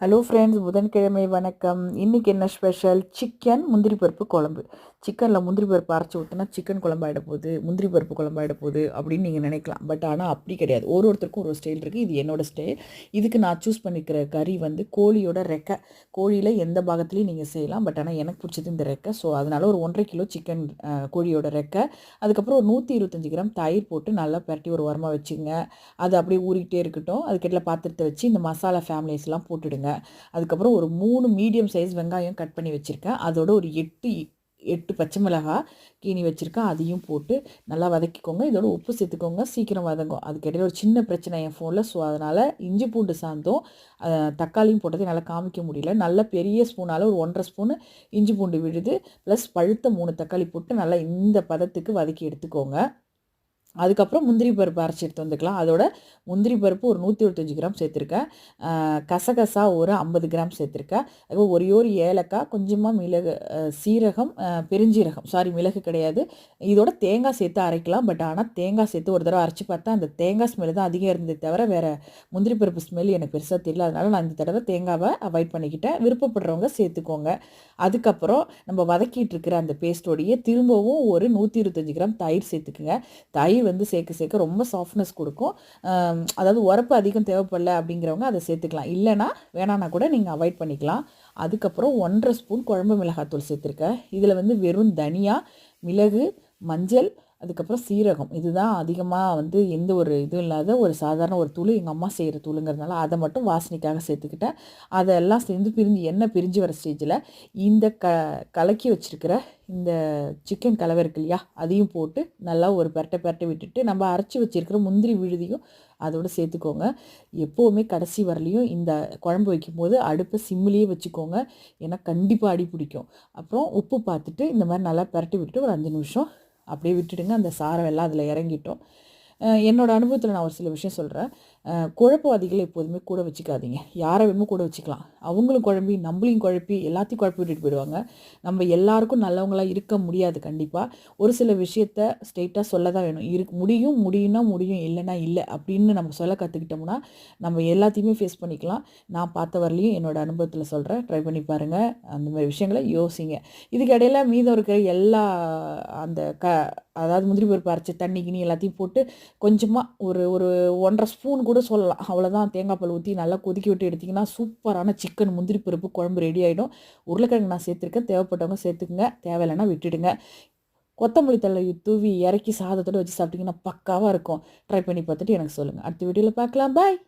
Hello friends புதன்கிழமை வணக்கம். இன்றைக்கி என்ன ஸ்பெஷல் சிக்கன் முந்திரி பருப்பு குழம்பு. சிக்கனில் முந்திரி பருப்பு அரைச்சி ஊற்றினா சிக்கன் குழம்பாயிட போகுது முந்திரி பருப்பு குழம்பாயிட போகுது அப்படின்னு நீங்கள் நினைக்கலாம். பட் ஆனால் அப்படி கிடையாது. ஒரு ஒருத்தருக்கும் ஒரு ஸ்டைல் இருக்குது இது என்னோடய ஸ்டைல் இதுக்கு நான் சூஸ் பண்ணிக்கிற கறி வந்து கோழியோட ரெக்கை. கோழியில் எந்த பாகத்துலேயும் நீங்கள் செய்யலாம். பட் ஆனால் எனக்கு பிடிச்சது இந்த ரெக்கை. ஸோ அதனால் ஒரு ஒன்றரை கிலோ சிக்கன் கோழியோட ரெக்கை. அதுக்கப்புறம் ஒரு நூற்றி இருபத்தஞ்சி கிராம் தயிர் போட்டு நல்லா பரட்டி ஒரு உரமாக வச்சுங்க. அது அப்படியே ஊறிக்கிட்டே இருக்கட்டும். அதுக்கிட்ட பாத்திரத்தை வச்சு இந்த மசாலா ஃபேமிலிஸ்லாம் போட்டுடுங்க. அதுக்கப்புறம் ஒரு மூணு மீடியம் சைஸ் வெங்காயம் கட் பண்ணி வச்சுருக்கேன். அதோட ஒரு எட்டு எட்டு பச்சை மிளகாய் கீனி வச்சுருக்கேன். அதையும் போட்டு நல்லா வதக்கிக்கோங்க. இதோட உப்பு சேர்த்துக்கோங்க. சீக்கிரம் வதங்கும். அதுக்கிடையில் ஒரு சின்ன பிரச்சனை என் ஃபோனில் ஸோ அதனால் இஞ்சி பூண்டு சாந்தம். தக்காளியும் போட்டதை நல்லா காமிக்க முடியல. நல்ல பெரிய ஸ்பூனால் ஒரு ஒன்றரை ஸ்பூனு இஞ்சி பூண்டு விழுது. ப்ளஸ் பழுத்த மூணு தக்காளி போட்டு நல்லா இந்த பதத்துக்கு வதக்கி எடுத்துக்கோங்க. அதுக்கப்புறம் முந்திரி பருப்பு அரைச்சி எடுத்து வந்துக்கலாம். அதோட முந்திரி பருப்பு ஒரு நூற்றி இருபத்தஞ்சி கிராம் சேர்த்துருக்கேன். கசகசா ஒரு ஐம்பது கிராம் சேர்த்துருக்கேன். அதுக்கப்புறம் ஒரே ஒரு ஏலக்காய் கொஞ்சமாக மிளகு சீரகம் பெருஞ்சீரகம். சாரி மிளகு கிடையாது. இதோட தேங்காய் சேர்த்து அரைக்கலாம். பட் ஆனால் தேங்காய் சேர்த்து ஒரு தடவை அரைச்சி பார்த்தா அந்த தேங்காய் ஸ்மெல் தான் அதிகம் இருந்தது தவிர வேறு முந்திரி பருப்பு ஸ்மெல் எனக்கு பெருசாக தெரியல. அதனால் நான் இந்த தடவை தேங்காவை அவாய்ட் பண்ணிக்கிட்டேன். விருப்பப்படுறவங்க சேர்த்துக்கோங்க. அதுக்கப்புறம் நம்ம வதக்கிட்டு இருக்கிற அந்த பேஸ்டோடையே திரும்பவும் ஒரு நூற்றி இருபத்தஞ்சி கிராம் தயிர் சேர்த்துக்குங்க. தயிர் வந்து சேர்க்க சேர்க்க ரொம்ப சாஃப்ட்னஸ் கொடுக்கும். அதாவது உரப்பு அதிகம் தேவைப்படல அப்படிங்கிறவங்க அதை சேர்த்துக்கலாம். இல்லைனா வேணான்னா கூட நீங்கள் அவாய்ட் பண்ணிக்கலாம். அதுக்கப்புறம் ஒன்றரை ஸ்பூன் குழம்பு மிளகாத்தூள் சேர்த்துருக்கேன். இதில் வந்து வெறும் தனியா மிளகு மஞ்சள் அதுக்கப்புறம் சீரகம். இதுதான் அதிகமாக வந்து எந்த ஒரு இதுவும் இல்லாத ஒரு சாதாரண ஒரு தூள் எங்கள் அம்மா செய்கிற தூளுங்கிறதுனால அதை மட்டும் வாசனைக்காக சேர்த்துக்கிட்டேன். அதெல்லாம் சேர்ந்து பிரிஞ்சு எண்ணெய் பிரிஞ்சு வர ஸ்டேஜில் இந்த க கலக்கி வச்சுருக்கிற இந்த சிக்கன் கலவை இருக்கு இல்லையா அதையும் போட்டு நல்லா ஒரு பெரட்டை பெரட்டை விட்டுட்டு நம்ம அரைச்சி வச்சுருக்கிற முந்திரி விழுதியும் அதோடு சேர்த்துக்கோங்க. எப்போவுமே கடைசி வரலையும் இந்த குழம்பு வைக்கும்போது அடுப்பை சிம்மிலேயே வச்சுக்கோங்க. ஏன்னா கண்டிப்பாக அடி பிடிக்கும். அப்புறம் உப்பு பார்த்துட்டு இந்த மாதிரி நல்லா பெரட்டி விட்டுட்டு ஒரு அஞ்சு நிமிஷம் அப்படியே விட்டுடுங்க. அந்த சாரம் எல்லாம் அதில் இறங்கிட்டோம். என்னோடய அனுபவத்தில் நான் ஒரு சில விஷயம் சொல்கிறேன் குழப்பவாதிகளை எப்போதுமே கூட வச்சுக்காதீங்க. யாரை வேணுமோ கூட வச்சுக்கலாம். அவங்களும் குழம்பி நம்மளையும் குழப்பி எல்லாத்தையும் குழப்பி விட்டுட்டு போயிடுவாங்க. நம்ம எல்லாருக்கும் நல்லவங்களாக இருக்க முடியாது கண்டிப்பாக ஒரு சில விஷயத்த ஸ்ட்ரெயிட்டாக சொல்ல தான் வேணும். இரு முடியும் முடியும்னா முடியும் இல்லைனா இல்லை அப்படின்னு நம்ம சொல்ல கற்றுக்கிட்டோம்னா நம்ம எல்லாத்தையுமே ஃபேஸ் பண்ணிக்கலாம். நான் பார்த்த வரலையும் என்னோடய அனுபவத்தில் சொல்கிறேன் ட்ரை பண்ணி பாருங்கள் அந்த மாதிரி விஷயங்களை யோசிங்க. இதுக்கு இடையில மீதம் இருக்கிற எல்லா அந்த க அதாவது முந்திரி பருப்பு அரைச்சி தண்ணி கிணி எல்லாத்தையும் போட்டு கொஞ்சமாக ஒரு ஒரு ஒன்றரை ஸ்பூன் கூட சொல்லலாம். அவ்வளோதான் தேங்காய் பால் ஊற்றி நல்லா கொதிக்க விட்டு எடுத்திங்கன்னா சூப்பரான சிக்கன் முந்திரி பருப்பு குழம்பு ரெடி ஆகிடும் உருளைக்கிழங்கு நான் சேர்த்துருக்கேன். தேவைப்பட்டவங்க சேர்த்துக்குங்க. தேவையில்லைன்னா விட்டுடுங்க. கொத்தமல்லி தலை தூவி இறக்கி சாதத்தோடு வச்சு சாப்பிட்டிங்கன்னா பக்காவாக இருக்கும். ட்ரை பண்ணி பார்த்துட்டு எனக்கு சொல்லுங்கள் அடுத்த வீடியோவில் பார்க்கலாம். பாய்